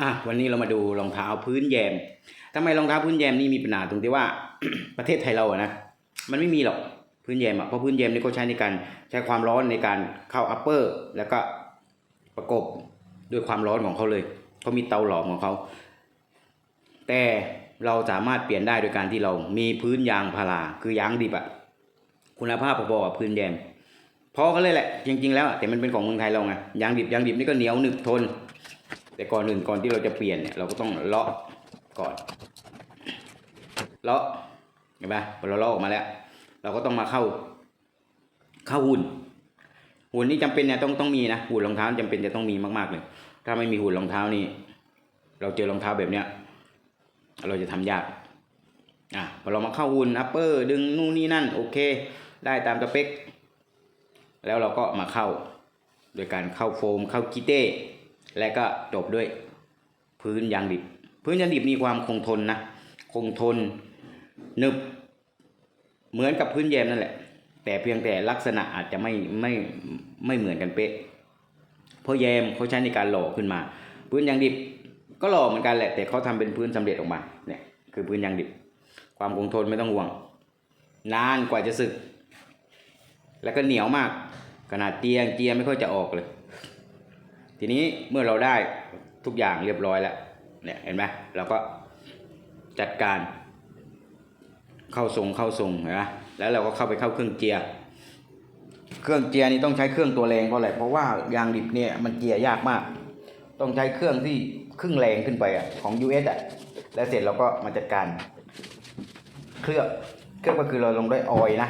อะวันนี้เรามาดูรองเท้าพื้นแยมทำไมรองเท้าพื้นแยมนี่มีปัญหาตรงที่ว่าประเทศไทยเราอะนะมันไม่มีหรอกพื้นแยมอะเพราะพื้นแยมนี่เขาใช้ในการใช้ความร้อนในการเข้าอัปเปอร์แล้วก็ประกบด้วยความร้อนของเขาเลยเขามีเตาหลอมของเขาแต่เราสามารถเปลี่ยนได้โดยการที่เรามีพื้นยางพาราคือยางดิบอะคุณภาพพอๆกับพื้นแยมพอกันเลยแหละจริงๆแล้วแต่มันเป็นของเมืองไทยเราไงยางดิบยางดิบนี่ก็เหนียวหนึบทน แต่ก่อนอื่นก่อนที่เราจะเปลี่ยนเนี่ยเราก็ต้องเลาะก่อน เลาะเห็นปะพอเราเลาะออกมาแล้ว เราก็ต้องมาเข้า เข้าหุ่น หุ่นนี่จำเป็นเนี่ยต้องต้องมีนะหุ่นรองเท้าจำเป็นจะต้องมีมากๆเลย ถ้าไม่มีหุ่นรองเท้านี่ เราเจอรองเท้าแบบเนี้ยเราจะทำยากอะพอเรามาเข้าหุ่นอัปเปอร์ดึงนู่นนี่นั่น โอเค ได้ตามสเปคแล้วเราก็มาเข้า โดยการเข้าโฟมเข้ากิเต้ และก็จบด้วยพื้นยางดิบ พื้นยางดิบมีความคงทนนะ คงทนหนึบ เหมือนกับพื้นแยมนั่นแหละ แต่เพียงแต่ลักษณะอาจจะไม่ไม่ไม่เหมือนกันเป๊ะ เพราะแยมเขาใช้ในการหล่อขึ้นมา พื้นยางดิบก็หล่อเหมือนกันแหละ แต่เขาทำเป็นพื้นสำเร็จออกมาเนี่ยคือพื้นยางดิบ ความคงทนไม่ต้องห่วง นานกว่าจะสึก แล้วก็เหนียวมากขนาดเตียงเจียไม่ค่อยจะออกเลย ทีนี้เมื่อเราได้ทุกอย่างเรียบร้อยแล้วเนี่ยเห็นไหมเราก็จัดการเข้าทรงเข้าทรงเห็นไหมแล้วเราก็เข้าไปเข้าเครื่องเจียร์เครื่องเจียร์นี่ต้องใช้เครื่องตัวแรงเพราะอะไรเพราะว่ายางดิบเนี่ยมันเจียร์ยากมาก ต้องใช้เครื่องที่ครึ่งแรงขึ้นไปอะของ US อะแล้วเสร็จเราก็มาจัดการเคลือบเคลือบก็คือเราลงด้วยออยนะ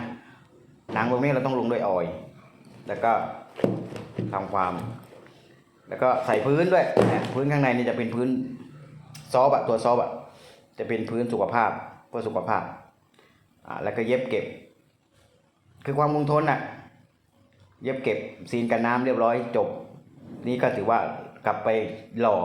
หนังพวกนี้เราต้องลงด้วยออยแล้วก็ทำความ แล้วก็ใส่พื้นด้วยนะพื้นข้างในนี่จะเป็นพื้นซอฟต์อะตัวซอฟต์อะจะเป็นพื้นสุขภาพเพื่อสุขภาพอ่าแล้วก็เย็บเก็บ คือความคงทนอะเย็บเก็บซีนกันน้ำเรียบร้อยจบ นี่ก็ถือว่ากลับไปหล่อ